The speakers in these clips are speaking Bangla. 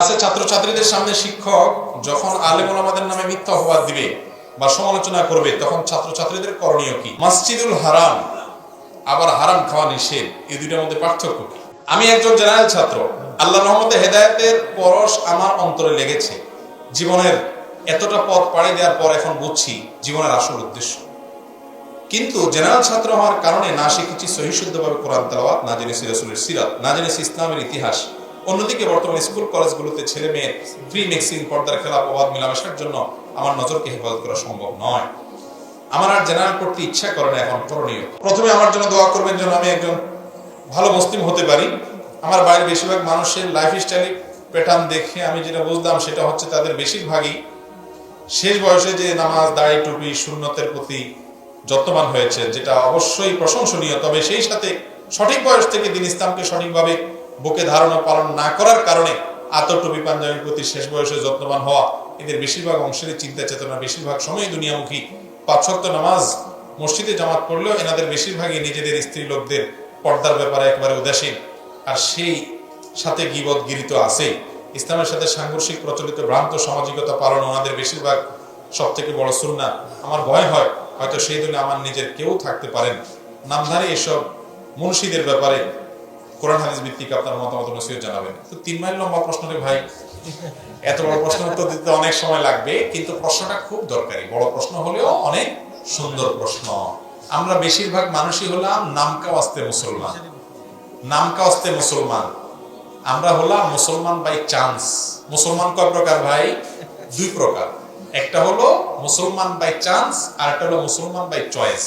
ক্লাসে ছাত্রছাত্রীদের সামনে শিক্ষক যখন আলেম ওলামাদের নামে মিথ্যা অপবাদ দিবে বা সমালোচনা করবে, তখন ছাত্রছাত্রীদের করণীয় কি? মসজিদুল হারাম, আবার হারাম খাওয়া নিষেধ, এই দুইটার মধ্যে পার্থক্য কি? আমি একজন জেনারেল ছাত্র আল্লাহ রহমতে হেদায়েতের পরশ আমার অন্তরে লেগেছে। জীবনের এতটা পথ পাড়ি দেওয়ার পর এখন বুঝছি জীবনের আসল উদ্দেশ্য। কিন্তু জেনারেল ছাত্র হওয়ার কারণে না শিখেছি সহিশুদ্ধভাবে কোরআন তেলাওয়াত, না জেনেছি রসুলের সিরাত, না জেনেছি ইসলামের ইতিহাস। অন্যদিকে বর্তমানে স্কুল কলেজগুলোতে ছেলে মেয়ের ফ্রি মিক্সিং পর্দার খেলা প্রবাদ মেলামেশার জন্য আমার নজরকে হেফাজত করা সম্ভব নয়। আমার আর জেনারেল করতে ইচ্ছা করে না এখন, করণীয়। প্রথমে আমার জন্য দোয়া করবেন যেন আমি একজন ভালো মুসলিম হতে পারি। আমার বাইরের বেশিরভাগ মানুষের লাইফ স্টাইল প্যাটার্ন দেখে আমি যেটা বুঝলাম সেটা হচ্ছে তাদের বেশিরভাগই শেষ বয়সে যে নামাজ, দাড়ি, টুপি শূন্যতের প্রতি যত্নবান হয়েছে, যেটা অবশ্যই প্রশংসনীয়। তবে সেই সাথে সঠিক বয়স থেকে দিন ইসলামকে সঠিকভাবে বুকে ধারণা পালন না করার কারণে আতর পাঞ্জাবির প্রতি শেষ বয়সে যত্নবান হওয়া এদের বেশিরভাগ অংশের চিন্তা চেতনা বেশিরভাগ সময় দুনিয়ামুখী। পাঁচ শক্ত নামাজ, মসজিদে জামাত পড়লেও এনাদের বেশিরভাগই নিজেদের স্ত্রী লোকদের পর্দার ব্যাপারে একবারে উদাসীন। আর সেই সাথে গিবত গিরিত আছেই। ইসলামের সাথে সাংঘর্ষিক প্রচলিত ভ্রান্ত সামাজিকতা পালন ওনাদের বেশিরভাগ সব থেকে বড় সুন্না আমার ভয় হয়, হয়তো সেই দিনে আমার নিজের কেউ থাকতে পারেন। নামধারী এসব মুন্সিদের ব্যাপারে কোরআন হাদিস ভিত্তিক আপনার মতামত নসিহত জানাবেন। তো তিন মাইল লম্বা প্রশ্ন রে ভাই। এত বড় প্রশ্ন উত্তর দিতে অনেক সময় লাগবে, কিন্তু প্রশ্নটা খুব দরকারি। বড় প্রশ্ন হলেও অনেক সুন্দর প্রশ্ন। আমরা বেশিরভাগ মানুষই হলাম নামকা ওয়াস্তে মুসলমান। নামকা ওয়াস্তে মুসলমান। আমরা হলাম মুসলমান বাই চান্স মুসলমান কয় প্রকার ভাই? দুই প্রকার। একটা হলো মুসলমান বাই চান্স আর একটা হলো মুসলমান বাই চয়েস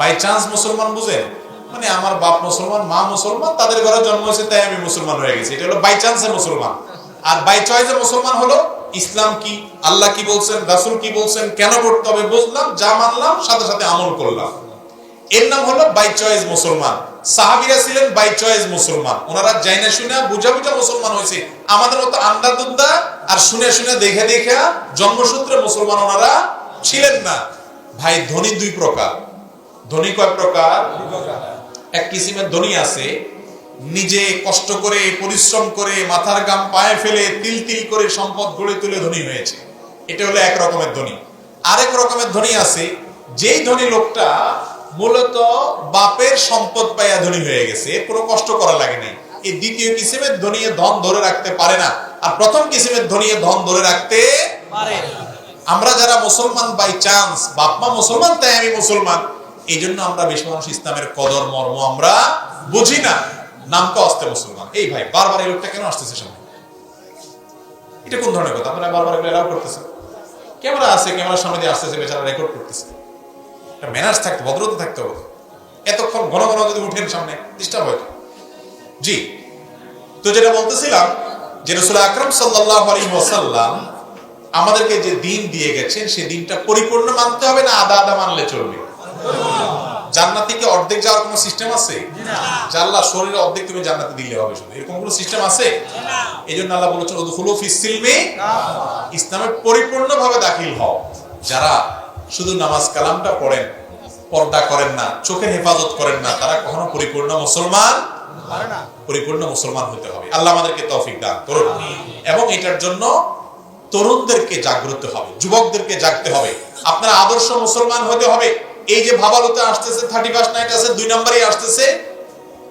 বাই চান্স মুসলমান বুঝেন? মানে আমার বাপ মুসলমান, মা মুসলমান, তাদের ঘরে জন্ম হয়েছে তাই আমি মুসলমান হয়ে গেছি। এটা হলো বাই চান্সে মুসলমান। আর বাই চয়েসে মুসলমান হলো ইসলাম কি, আল্লাহ কি বলছেন, রাসূল কি বলছেন, কেন করতে হবে বুঝলাম, যা মানলাম, সাথে সাথে আমল করলাম। এর নাম হলো বাই চয়েস মুসলমান। সাহাবিরা ছিলেন বাই চয়েস মুসলমান। ওনারা জাইনা শুনে বুঝা বুঝা মুসলমান হয়েছে। আমাদের মতো আন্ডা দুন্দা আর শুনে শুনে দেখে দেখে জন্মসূত্রে মুসলমান ওনারা ছিলেন না। ভাই ধনী দুই প্রকার। ধনী কয় প্রকার। এক কিসিমের ধনী আছে। নিজে কষ্ট করে, পরিশ্রম করে, মাথার গাম পায়ে ফেলে, তিল তিল করে সম্পদ গড়ে তুলে ধনী হয়েছে। এটা হলো এক রকমের ধনী আরেক রকমের ধনী আছে, যেই ধনী লোকটা মূলত বাপের সম্পদ পাইয়া ধনী হয়ে গেছে কোনো কষ্ট করা লাগে নাই। এই দ্বিতীয় কিসিমের ধনী ধন ধরে রাখতে পারে না। আর প্রথম কিসিমের ধনী ধন ধরে রাখতে পারে আমরা যারা মুসলমান বাই চান্স বাপমা মুসলমান, তাই আমি মুসলমান। এই জন্য আমরা বেশি মানুষ ইসলামের কদর, মর্ম আমরা বুঝি না। নামটা আসতে মুসলমান। এই ভাই, বারবার এই লোকটা কেন আসতেছে সামনে? এটা কোন ধরনের কথা? আপনারা বারবার এগুলো এলাও করতেছেন? ক্যামেরা আছে, ক্যামেরার সামনে দিয়ে আসতেছে বেচারা রেকর্ড করতেছে। ম্যানার্স থাকতে, ভদ্রতা থাকতে হবে। এতক্ষণ ঘন ঘন যদি উঠেন সামনে ডিস্টার্ব হয়। জি, তো যেটা বলতেছিলাম যে রসুল আকরম সাল্লাহ আলী ওয়াসাল্লাম আমাদেরকে যে দিন দিয়ে গেছেন সেই দিনটা পরিপূর্ণ মানতে হবে না, আদা আদা মানলে চলবে? জান্নাতে কি অর্ধেক যাওয়ার কোনো সিস্টেম আছে? শরীরে অর্ধেক তুমি জান্নাতে দিলে হবে শুধু। এরকম কোনো সিস্টেম আছে? এই জন্য আল্লাহ বলেছেন সিলমি ইসলামে পরিপূর্ণভাবে দাখিল হও। যারা শুধু নামাজ কালামটা পড়েন পর্দা করেন না চোখের হেফাজত করেন না তারা কখনো পরিপূর্ণ মুসলমান পরিপূর্ণ মুসলমান হতে হবে। আল্লাহ আমাদেরকে তৌফিক দান করুন। এবং এটার জন্য তরুণদেরকে জাগ্রত হবে যুবকদেরকে জাগতে হবে। আপনার আদর্শ মুসলমান হতে হবে। এই যে ভাবালুতে আসতেছে থার্টি ফার্স্ট নাইট আছে দুই নম্বরেই আসতেছে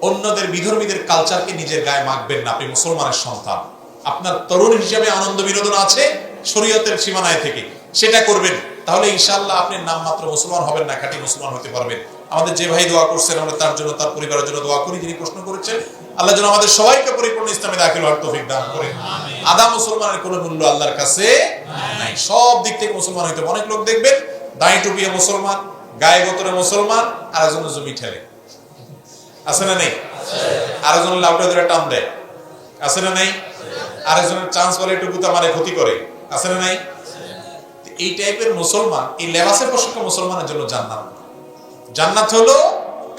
অন্যদের বিধর্মীদের কালচারকে নিজের গায়ে মাখবেন না আপনি মুসলমানের সন্তান। আপনার তরুণ হিসেবে আনন্দ বিনোদন আছে শরীয়তের সীমানায় থেকে সেটা করবেন। তাহলে ইনশাআল্লাহ আপনি নামমাত্র মুসলমান হবেন না খাঁটি মুসলমান হতে পারবেন। আমাদের যে ভাই দোয়া করছেন আমরা তার জন্য তার পরিবারের জন্য দোয়া করি যিনি প্রশ্ন করেছেন আল্লাহ যেন আমাদের সবাইকে পরিপূর্ণ ইসলামে দাখিল হওয়ার তৌফিক দান করে আদা মুসলমানের কোনো মূল্য আল্লাহর কাছে নাই। সব দিক থেকে মুসলমান হইতে অনেক লোক দেখবেন দাঁড়ি টুপিয়ে মুসলমান। গায়ে গোতরে মুসলমান আর একজন জমি ঠেলে। আছে না নেই? আরেকজন লাউটা ধরে টান দেয়। আছে না নাই? আরেকজনের চান্স বলে একটু গুতা মারে ক্ষতি করে। আছে না নাই? এই টাইপের মুসলমান, এই লেবাসের পোশাক মুসলমানের জন্য জান্নাত। জান্নাত হলো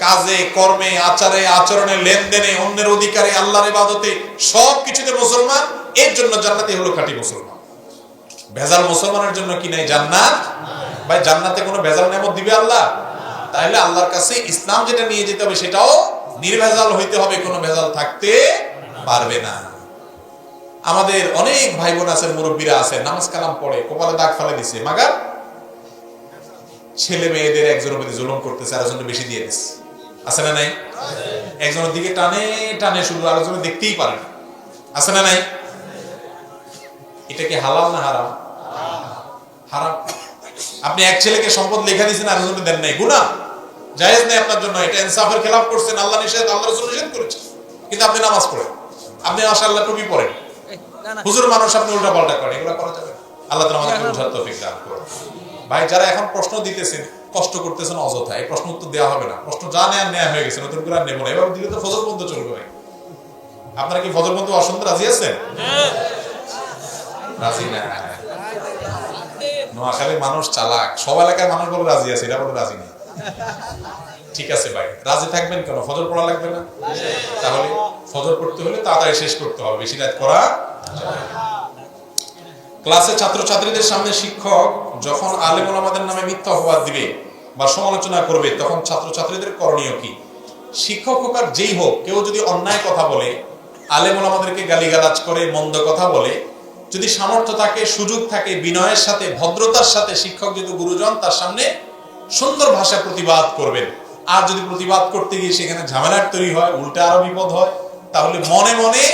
কাজে, কর্মে, আচারে, আচরণে, লেনদেনে, অন্যের অধিকারে, আল্লাহর ইবাদতে সব কিছুতে মুসলমান, এর জন্য জান্নাতি হলো খাঁটি মুসলমান। ভেজাল মুসলমানের জন্য কি নাই জান্নাত? ভাই, জান্নাতে কোনো ভেজাল নেমত দিবে আল্লাহ? তাহলে আল্লাহর কাছে ইসলাম যেটা নিয়ে যেতে হবে, সেটাও নির্ভেজাল হইতে হবে, কোনো ভেজাল থাকতে পারবে না। আমাদের অনেক ভাই বোন আছেন, মুরব্বীরা আছেন, নামাজ কালাম পড়ে, কপালে দাগ ফেলে দিছে, মাগার ছেলে মেয়েদের একজনের প্রতি জুলুম করতেছে আরেকজনের বেশি দিয়ে দিচ্ছে আছে না নাই? একজনের দিকে টানে টানে, শুধু আরেকজনের দেখতেই পারে না। আছে না নাই? এটা কি হালাল না হারাম? হারাম। আপনি এক ছেলেকে সম্পদ লেখা দিয়েছেন আর জন্য দেন নাই। গুণা জায়েজ নেই আপনার জন্য। এটা ইনসাফের খেলাফ করছেন। আল্লাহ নিষেধ আল্লাহ রাসূল নিষেধ করেছে কিন্তু আপনি নামাজ পড়েন। আপনি মাশাআল্লাহ টুপি পড়েন হুজুর মানুষ আপনি উল্টা পাল্টা করেন। এগুলো করা যাবে আল্লাহ তাআলা আমাদেরকে বুঝার তৌফিক দান করুন। ভাই যারা এখন প্রশ্ন দিতেছেন কষ্ট করতেছেন অযথা। এই প্রশ্ন উত্তর দেওয়া হবে না। প্রশ্ন যা নেয়ার নেওয়া হয়ে গেছে। নতুন করে আর নেব না। এবার দিলে তো ফজর পর্যন্ত চলবে ভাই। আপনারা কি ফজর পর্যন্ত অসন্ত রাজি আছেন? রাজি না। নোয়াখালীর মানুষ চালাক। সব এলাকার মানুষ বলে রাজি আছে এটা বলে রাজি নেই। ঠিক আছে ভাই, রাজি থাকবেন কেন? ফজর পড়া লাগবে না? তাহলে ফজর পড়তে হলে তাড়াতাড়ি শেষ করতে হবে, বেশি রাত করা। ক্লাসে ছাত্রছাত্রীদের সামনে শিক্ষক যখন আলেম ওলামাদের নামে মিথ্যা অপবাদ দিবে বা সমালোচনা করবে, তখন ছাত্রছাত্রীদের করণীয় কি? শিক্ষক হোক আর যেই হোক, কেউ যদি অন্যায় কথা বলে, আলেম ওলামাদেরকে গালিগালাজ করে, মন্দ কথা বলে যদি সামর্থ্য থাকে, সুযোগ থাকে, বিনয়ের সাথে, ভদ্রতার সাথে শিক্ষক যদি গুরুজন তার সামনে সুন্দর ভাষায় প্রতিবাদ করবেন। আর যদি প্রতিবাদ করতে গিয়ে সেখানে ঝামেলার তৈরি হয়, উল্টা আরও বিপদ হয়, তাহলে মনে মনে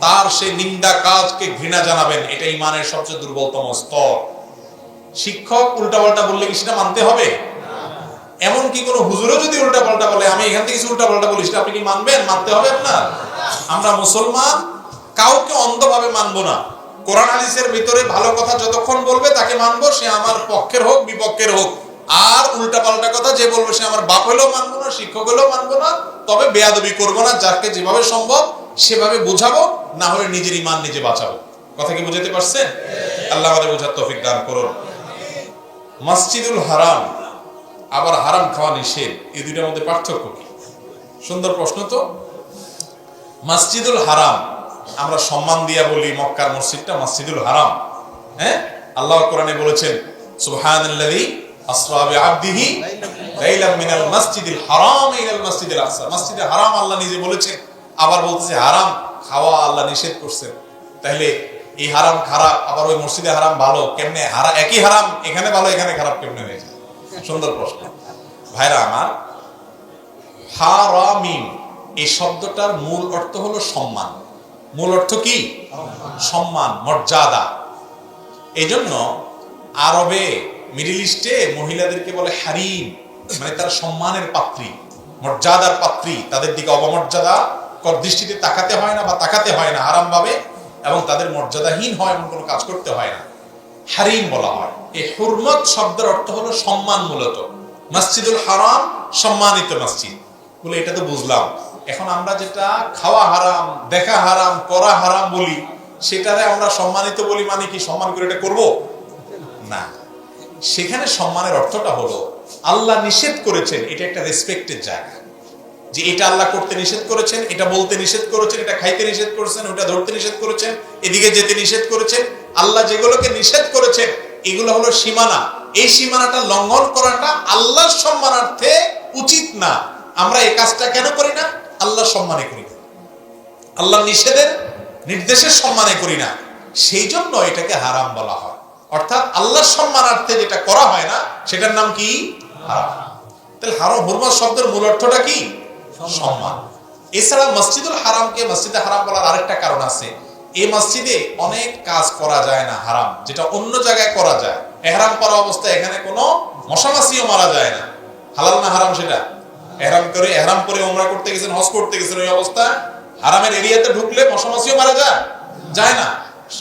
তার সেই নিন্দা কাজকে ঘৃণা জানাবেন। এটা ইমানের সবচেয়ে দুর্বলতম স্তর। শিক্ষক উল্টাপাল্টা বললে কি সেটা মানতে হবে? এমন কি কোনো হুজুরও যদি উল্টাপাল্টা বলে, আমি এখান থেকে কিছু উল্টাপাল্টা বলি সেটা আপনি কি মানবেন? মানতে হবে আপনার। আমরা মুসলমান, কাউকে অন্ধভাবে মানবো না। কোরআন হাদিসের ভিতরে ভালো কথা যতক্ষণ বলবে তাকে মানবো, সে আমার পক্ষের হোক, বিপক্ষের হোক। আর উল্টা পাল্টা কথা, যে বলবে সে আমার বাপ হলেও মানবো না, শিক্ষক হলেও মানবো না, তবে বেয়াদবি করব না, যাকে যেভাবে সম্ভব সেভাবে বোঝাবো, না হলে নিজের ইমান নিজে বাঁচাবো। কথা কি বুঝাতে পারছেন? আল্লাহ আমাদের বোঝার তৌফিক দান করুন। মসজিদুল হারাম, আবার হারাম খাওয়া নিষেধ, এই দুইটার মধ্যে পার্থক্য কি? সুন্দর প্রশ্ন তো। মসজিদুল হারাম আমরা সম্মান দিয়া বলি মক্কার মসজিদটা, মসজিদুল হারাম। হ্যাঁ? আল্লাহ কোরআনে বলেছেন, সুবহানাল্লাযী আসরা বিআবদিহি লাইলাম মিনাল হারাম ইলাল আকসা। মসজিদে হারাম আল্লাহ নিজে আবার বলতেছে হারাম খাওয়া আল্লাহ নিষেধ করছেন। তাহলে এই হারাম খারাপ, আবার ওই মসজিদে হারাম ভালো, কেমনে? হারা একই হারাম, এখানে ভালো, এখানে খারাপ কেমনে হয়ে যায়? সুন্দর প্রশ্ন। ভাইরা আমার, হারামিন, এই শব্দটার মূল অর্থ হলো সম্মান। মূল অর্থ কি? সম্মান, মর্যাদা। এই জন্য আরবে, মিডিল ইস্টে মহিলাদেরকে বলে হারিম মানে তার সম্মানের পাত্রী, মর্যাদার পাত্রী। তাদের দিকে অবমর্যাদা কর দৃষ্টিতে তাকাতে হয় না বা তাকাতে হয় না আরাম ভাবে এবং তাদের মর্যাদাহীন হয় এমন কোনো কাজ করতে হয় না। হারিম বলা হয়। এই হুরমত শব্দের অর্থ হলো সম্মান মূলত। মসজিদুল হারাম সম্মানিত মসজিদ। বলে এটা তো বুঝলাম। এখন আমরা যেটা খাওয়া হারাম, দেখা হারাম, করা হারাম বলি, সেটারে আমরা সম্মানিত বলি মানে কি সম্মান করে এটা করব? না। সেখানে সম্মানের অর্থটা হলো, আল্লাহ নিষেধ করেছেন, এটা একটা রেসপেক্টের জায়গা। যে এটা আল্লাহ করতে নিষেধ করেছেন, এটা বলতে নিষেধ করেছেন, এটা খাইতে নিষেধ করেছেন, ওটা ধরতে নিষেধ করেছেন, এদিকে যেতে নিষেধ করেছেন, আল্লাহ যেগুলোকে নিষেধ করেছেন, এগুলো হলো সীমানা। এই সীমানাটা লঙ্ঘন করাটা আল্লাহর সম্মানার্থে উচিত না। আমরা এই কাজটা কেন করি না? আল্লাহ সম্মানে করি না। আল্লাহ নিষেধের নির্দেশের সম্মানে করি না। সেই জন্য এটাকে হারাম বলা হয়। অর্থাৎ আল্লাহর সম্মানার্থে যেটা করা হয় না, সেটার নাম কি? হারাম। তাহলে হারাম হুরমত শব্দের মূল অর্থটা কি? সম্মান। এছাড়া মসজিদুল হারামকে মসজিদে হারাম বলার আরেকটা কারণ আছে। এই মসজিদে অনেক কাজ করা যায় না, হারাম। যেটা অন্য জায়গায় করা যায়। এহরাম করা অবস্থায় এখানে কোনো মশামাসিও মারা যায় না। হালাল না হারাম সেটা? এহরাম করে এহরাম করে ওমরা করতে গেছেন, হজ করতে গেছেন, ওই অবস্থা হারামের এরিয়াতে ঢুকলে মশামাসিও মারা যায় যায় না।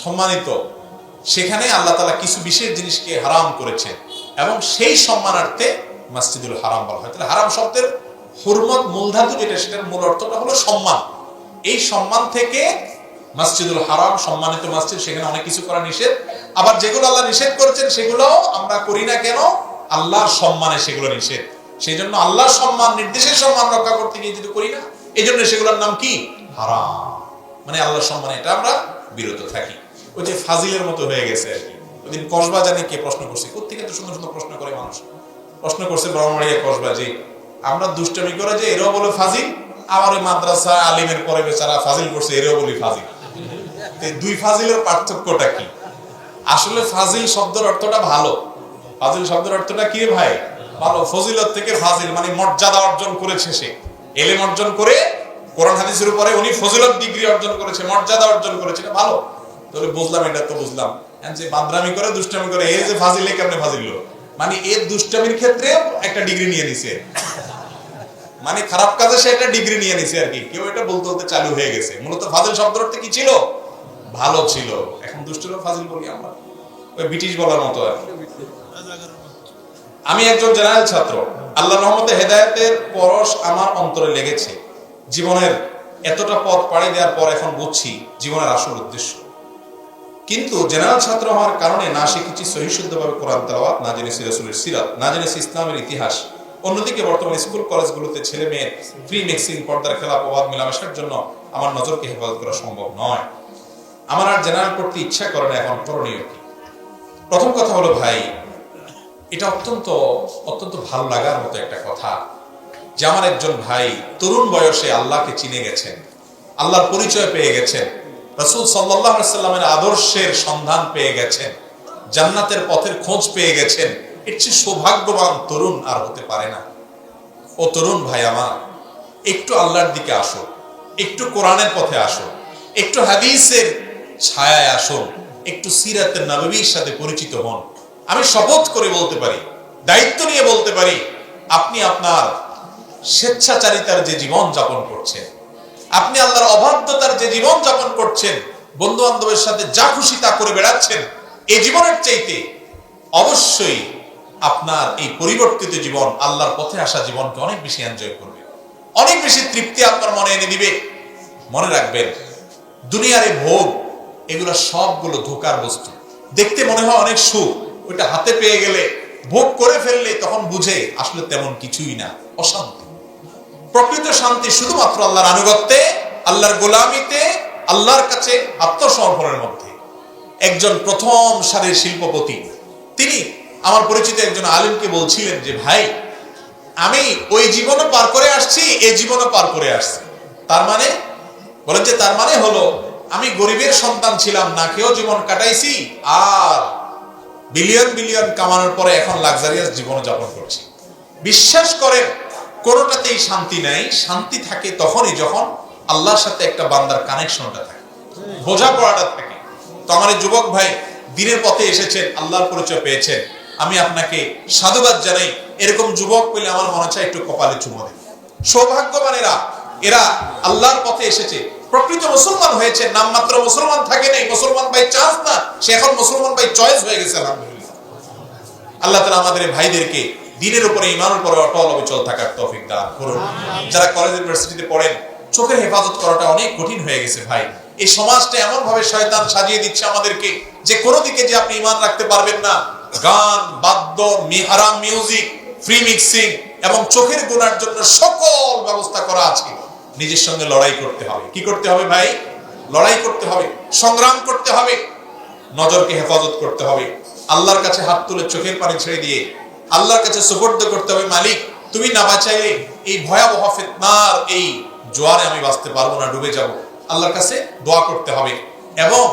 সম্মানিত, সেখানে আল্লাহ তালা কিছু বিশেষ জিনিসকে হারাম করেছেন এবং সেই সম্মানার্থে মাসজিদুল হারাম বলা হয়। তাহলে হারাম শব্দের হুরমত মূলধাতু যেটা, সেটার মূল অর্থটা হলো সম্মান। এই সম্মান থেকে মসজিদুল হারাম, সম্মানিত মসজিদ, সেখানে অনেক কিছু করা নিষেধ। আবার যেগুলো আল্লাহ নিষেধ করেছেন সেগুলো আমরা করি না কেন? আল্লাহর সম্মানে সেগুলো নিষেধ। সেই জন্য আল্লাহর সম্মান, নির্দেশের সম্মান রক্ষা করতে গিয়ে যদি করি না এই জন্য সেগুলোর নাম কি? হারাম। মানে আল্লাহর সম্মানে এটা আমরা বিরত থাকি। ওই যে ফাজিলের মতো হয়ে গেছে আর কি। ওইদিন কসবা জানে কে প্রশ্ন করছে? কোথেকে এত সুন্দর সুন্দর প্রশ্ন করে মানুষ? প্রশ্ন করছে ব্রহ্মবাড়িয়া কসবা যে আমরা দুষ্টমি করে যে এরাও বলে ফাজিল, আবার ওই মাদ্রাসা আলিমের পরে বেচারা ফাজিল করছে, এরাও বলি ফাজিল। দুই ফাজিলের পার্থক্যটা কি? আসলে ফাজিল শব্দের অর্থটা ভালো। ফাজিল শব্দের অর্থটা কি ভাই? ভালো ফজিলত থেকে ফাজিল মানে মর্যাদা অর্জন করেছে সে। এলেম অর্জন করে, কোরআন হাদিসের উপরে উনি ফজিলত ডিগ্রি অর্জন করেছে, মর্যাদা অর্জন করেছে ভালো। তাহলে বুঝলাম, এটা তো বুঝলাম। যে বাদরামি করে, দুষ্টামি করে, এই যে ফাজিলে কেমনে ফাজিল? মানে এর দুষ্টামির ক্ষেত্রে একটা ডিগ্রি নিয়ে নিছে। মানে খারাপ কাজে সে একটা ডিগ্রি নিয়ে নিছে আর কি। কেউ এটা বলতে বলতে চালু হয়ে গেছে। মূলত ফাজিল শব্দ অর্থে কি ছিল? ভালো ছিল। এখন দুষ্টরা ফাজিল বলি আমরা। ওই ব্রিটিশ বলার মতো আর কি। আমি একজন জেনারেল ছাত্র। আল্লাহ রহমতে হেদায়েতের পরশ আমার অন্তরে লেগেছে। জীবনের এতটা পথ পাড়ি দেওয়ার পর এখন বুঝছি জীবনের আসল উদ্দেশ্য। কিন্তু জেনারেল ছাত্র হওয়ার কারণে না শিখেছি সহিশুদ্ধভাবে কোরআন তেলাওয়াত, না জেনেছি রসুলের সিরাত, না জেনেছি ইসলামের ইতিহাস। অন্যদিকে বর্তমানে স্কুল, কলেজগুলোতে ছেলে মেয়ের ফ্রি মিক্সিং পর্দার খেলা প্রবাদ মেলামেশার জন্য আমার নজরকে হেফাজত করা সম্ভব নয়। আমার আর জেনারেল করতে ইচ্ছা করে না, এখন করণীয় কি? প্রথম কথা হলো ভাই এটা অত্যন্ত অত্যন্ত ভালো লাগার মতো একটা কথা যে আমার একজন ভাই তরুণ বয়সে আল্লাহকে চিনে গেছেন, আল্লাহর পরিচয় পেয়ে গেছেন, রসুল সাল্লামের আদর্শের সন্ধান পেয়ে গেছেন, জান্নাতের পথের খোঁজ পেয়ে গেছেন। এর চেয়ে সৌভাগ্যবান তরুণ আর হতে পারে না। ও তরুণ ভাই আমার, একটু আল্লাহর দিকে আসো, একটু কোরআনের পথে আসো, একটু হাদিসের ছায়ায় আসুন, একটু সিরাতের নবীর সাথে পরিচিত হন। আমি শপথ করে বলতে পারি, দায়িত্ব নিয়ে বলতে পারি, আপনি আপনার স্বেচ্ছাচারিতার যে জীবন যাপন করছেন, আপনি আল্লাহর অবাধ্যতার যে জীবন যাপন করছেন বন্ধু বান্ধবের সাথে যা খুশি তা করে বেড়াচ্ছেন, এই জীবনের চাইতে অবশ্যই আপনার এই পরিবর্তিত জীবন আল্লাহর পথে আসা জীবনকে অনেক বেশি এনজয় করবে। অনেক বেশি তৃপ্তি আপনার মনে এনে দিবে। মনে রাখবেন, দুনিয়ার এই ভোগ, এগুলো সবগুলো ধোকার বস্তু। দেখতে মনে হয় অনেক সুখ ওইটা হাতে পেয়ে গেলে, ভোগ করে ফেললে তখন বুঝে আসলে তেমন কিছুই না, অশান্তি। প্রকৃত শান্তি শুধুমাত্র আল্লাহর আনুগত্যে, আল্লাহর গোলামিতে, আল্লাহর কাছে আত্মসমর্পণের মধ্যে। একজন প্রথম সারির শিল্পপতি, তিনি আমার পরিচিত একজন আলিমকে বলছিলেন যে, ভাই, আমি ওই জীবনও পার করে আসছি এই জীবনও পার করে আসছি। তার মানে? বলেন যে তার মানে হলো, আমি গরিবের সন্তান ছিলাম, না কেউ জীবন কাটাইছি, আর বিলিয়ন বিলিয়ন কামানোর পরে এখন লাক্সারিয়াস জীবন যাপন করছি। বিশ্বাস করেন, কোনোটাতেই শান্তি নাই, শান্তি থাকে তখনই যখন আল্লাহর সাথে একটা বান্দার কানেকশনটা থাকে, বোঝাপড়াটা থাকে। তো আমার যুবক ভাই দিনের পথে এসেছেন, আল্লাহর পরিচয় পেয়েছেন। আমি আপনাকে সাধুবাদ জানাই, এরকম যুবক পেলে আমার মনে চায় একটু কপালে চুমো দেয় সৌভাগ্যবান এরা এরা আল্লাহর পথে এসেছে। প্রকৃত মুসলমান হয়েছে, নামমাত্র মুসলমান থাকে নাই, মুসলমান ভাই চান্স না, সে এখন মুসলমান ভাই চয়েস হয়ে গেছে, আলহামদুলিল্লাহ। আল্লাহ তালা আমাদের ভাইদেরকে দিনের উপরে ইমানের উপরে অটল অবিচল থাকার তৌফিক দান করুন। যারা কলেজ ইউনিভার্সিটিতে পড়েন, চোখের হেফাজত করাটা অনেক কঠিন হয়ে গেছে ভাই। এই সমাজটা এমন ভাবে শয়তান সাজিয়ে দিচ্ছে আমাদেরকে যে কোনো দিকে যে আপনি ইমান রাখতে পারবেন না। গান, বাদ্য মিহারাম মিউজিক ফ্রি মিক্সিং এবং চোখের গুণার জন্য সকল ব্যবস্থা করা আছে। নিজের সঙ্গে লড়াই করতে হবে। কি করতে হবে ভাই? লড়াই করতে হবে, সংগ্রাম করতে হবে, নজরকে হেফাজত করতে হবে। আল্লাহর কাছে হাত তুলে চোখের পানি ছেড়ে দিয়ে আল্লাহর কাছে সুপর্দ করতে হবে, মালিক, তুমি না বাঁচাইলে এই ভয়াবহ ফিতনার, এই জোয়ারে আমি বাঁচতে পারব না, ডুবে যাব। আল্লাহর কাছে দোয়া করতে হবে। এবং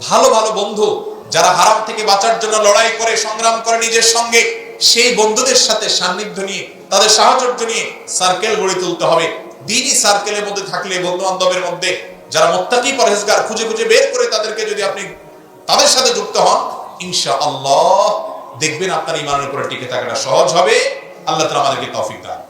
ভালো ভালো বন্ধু যারা হারাম থেকে বাঁচার জন্য লড়াই করে, সংগ্রাম করে নিজের সঙ্গে, সেই বন্ধুদের সাথে সান্নিধ্য নিয়ে, তাদের সাহায্য নিয়ে সার্কেল গড়ে তুলতে হবে। দিনই সার্কেলের মধ্যে থাকলে বন্ধু বান্ধবের মধ্যে যারা মোত্তাকি পরহেজগার খুঁজে খুঁজে বের করে তাদেরকে যদি আপনি তাদের সাথে যুক্ত হন ইনশা আল্লাহ দেখবেন আপনার ইমানের উপরে টিকে থাকাটা সহজ হবে। আল্লাহ তালা আমাদেরকে তফিক দান